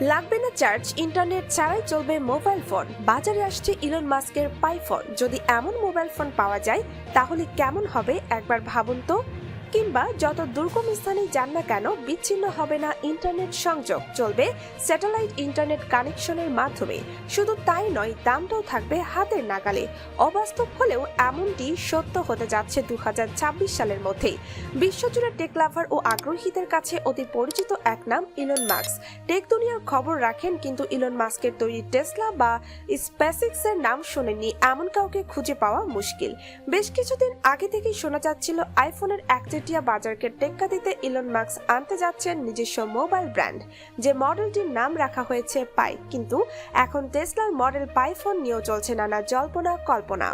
লাগবে না charge, internet ছাড়াই চলবে মোবাইল ফোন। বাজারে আসছে ইলন মাস্কের পাইফোন। যদি এমন মোবাইল ফোন পাওয়া যায়, তাহলে কেমন হবে একবার ভাবুন তো? কিংবা যত দুর্গম স্থানেই যান না কেন, বিচ্ছিন্ন হবে না ইন্টারনেট সংযোগ। চলবে স্যাটেলাইট ইন্টারনেট কানেকশনের মাধ্যমে। শুধু তাই নয়, দামটাও থাকবে হাতের নাগালে। অবাস্তব হলেও এমনটি সত্য হতে যাচ্ছে দু সালের মধ্যেই। বিশ্বজুড়ে টেক লাভার ও আগ্রহীদের কাছে অতি পরিচিত এক নাম ইলন মাস্ক। টেক দুনিয়ার খবর রাখেন কিন্তু ইলন মাস্কের তৈরি টেসলা বা স্পেসিক্স এর নাম শোনেননি এমন কাউকে খুঁজে পাওয়া মুশকিল। বেশ কিছুদিন আগে থেকেই শোনা যাচ্ছিল আইফোনের একচেটিয়া বাজারকে টেক্কা দিতে ইলন মাস্ক আনতে যাচ্ছেন নিজস্ব মোবাইল ব্র্যান্ড, যে মডেলটির নাম রাখা হয়েছে পাই। কিন্তু এখন টেসলার মডেল পাই ফোন নিয়েও চলছে নানা জল্পনা, কল্পনা।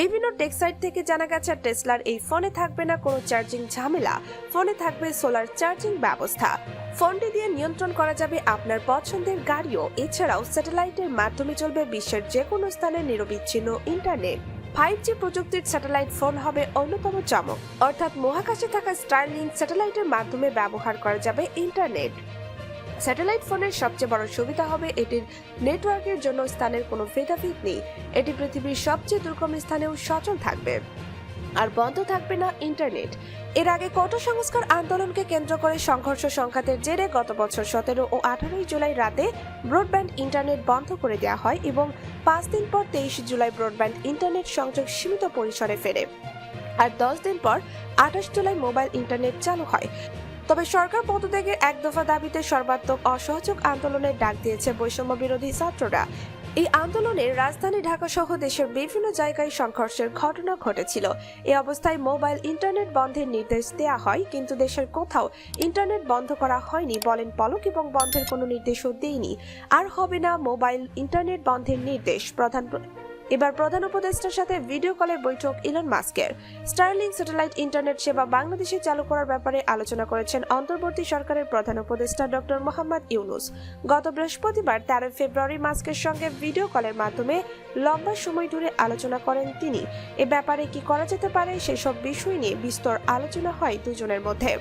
বিভিন্ন টেক সাইট থেকে জানা গেছে, টেসলার এই ফোনে থাকবে না কোনো চার্জিং ঝামেলা, ফোনে থাকবে সোলার চার্জিং ব্যবস্থা। ফোনটি দিয়ে নিয়ন্ত্রণ করা যাবে আপনার পছন্দের গাড়িও, এছাড়াও স্যাটেলাইটের মাধ্যমে চলবে বিশ্বের যে কোনো স্থানে নিরবিচ্ছিন্ন ইন্টারনেট। ফাইভ জি প্রযুক্তির স্যাটেলাইট ফোন হবে অন্যতম চমক। অর্থাৎ মহাকাশে থাকা স্টারলিং স্যাটেলাইটের মাধ্যমে ব্যবহার করা যাবে ইন্টারনেট স্যাটেলাইট ফোনের সবচেয়ে বড় সুবিধা হবে এটির নেটওয়ার্কের জন্য স্থানের কোনো ভেদাভেদ নেই। এটি পৃথিবীর সবচেয়ে দুর্গম স্থানেও সচল থাকবে। আর বন্ধ থাকবে না ইন্টারনেট। এর আগে কোটা সংস্কার আন্দোলনকে কেন্দ্র করে সংঘর্ষ সংঘাতের জেরে গত বছর সতেরো ও আঠারোই জুলাই রাতে ব্রডব্যান্ড ইন্টারনেট বন্ধ করে দেওয়া হয় এবং পাঁচ দিন পর তেইশ জুলাই ব্রডব্যান্ড ইন্টারনেট সংযোগ সীমিত পরিসরে ফেরে। আর দশ দিন পর আঠাশ জুলাই মোবাইল ইন্টারনেট চালু হয়। তবে সরকার পদত্যাগের এক দফা দাবিতে সর্বাত্মক অসহযোগ আন্দোলনের ডাক দিয়েছে বৈষম্য বিরোধী ছাত্ররা। এই আন্দোলনে রাজধানী ঢাকা সহ দেশের বিভিন্ন জায়গায় সংঘর্ষের ঘটনা ঘটেছিল। এ অবস্থায় মোবাইল ইন্টারনেট বন্ধের নির্দেশ দেয়া হয়, কিন্তু দেশের কোথাও ইন্টারনেট বন্ধ করা হয়নি বলেন পলক এবং বন্ধের কোনো নির্দেশও দেয়নি। আর হবে না মোবাইল ইন্টারনেট বন্ধের নির্দেশ, প্রধান এবার প্রধান উপদেষ্টার সাথে ভিডিও কলে বৈঠক ইলন মাস্কের। স্টারলিং স্যাটেলাইট ইন্টারনেট সেবা বাংলাদেশে চালু করার ব্যাপারে আলোচনা করেছেন অন্তর্বর্তী সরকারের প্রধান উপদেষ্টা ডক্টর মোহাম্মদ ইউনুস। গত বৃহস্পতিবার তেরো ফেব্রুয়ারি মাস্কের সঙ্গে ভিডিও কলের মাধ্যমে লম্বা সময় ধরে আলোচনা করেন তিনি। এ ব্যাপারে কি করা যেতে পারে সেসব বিষয় নিয়ে বিস্তর আলোচনা হয় দুজনের মধ্যে।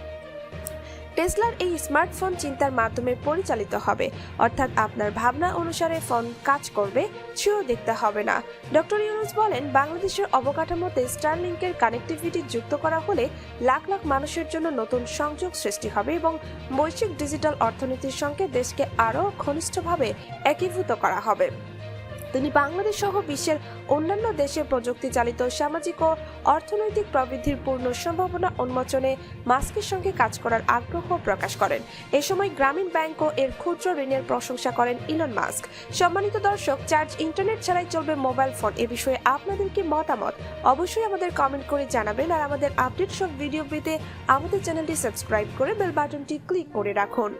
টেসলার এই স্মার্টফোন চিন্তার মাধ্যমে পরিচালিত হবে। অর্থাৎ আপনার ভাবনা অনুসারে ফোন কাজ করবে, সেও দেখতে হবে না। ডক্টর ইউনুস বলেন, বাংলাদেশের অবকাঠামোতে স্টারলিংকের কানেক্টিভিটি যুক্ত করা হলে লাখ লাখ মানুষের জন্য নতুন সংযোগ সৃষ্টি হবে এবং বৈশ্বিক ডিজিটাল অর্থনীতির সঙ্গে দেশকে আরও ঘনিষ্ঠভাবে একীভূত করা হবে। তিনি বাংলাদেশ সহ বিশ্বের অন্যান্য দেশে প্রযুক্তি চালিত সামাজিক ও অর্থনৈতিক প্রবৃদ্ধির পূর্ণ সম্ভাবনা উন্মোচনে মাস্কের সঙ্গে কাজ করার আগ্রহ প্রকাশ করেন। এ সময় গ্রামীণ ব্যাংক ও এর ক্ষুদ্র ঋণের প্রশংসা করেন ইলন মাস্ক। সম্মানিত দর্শক, চার্জ ইন্টারনেট ছাড়াই চলবে মোবাইল ফোন। এ বিষয়ে আপনাদের কি মতামত? অবশ্যই আমাদের কমেন্ট করে জানাবেন আর আমাদের আপডেট সব ভিডিও পেতে আমাদের চ্যানেলটি সাবস্ক্রাইব করে বেল বাটনটি ক্লিক করে রাখুন।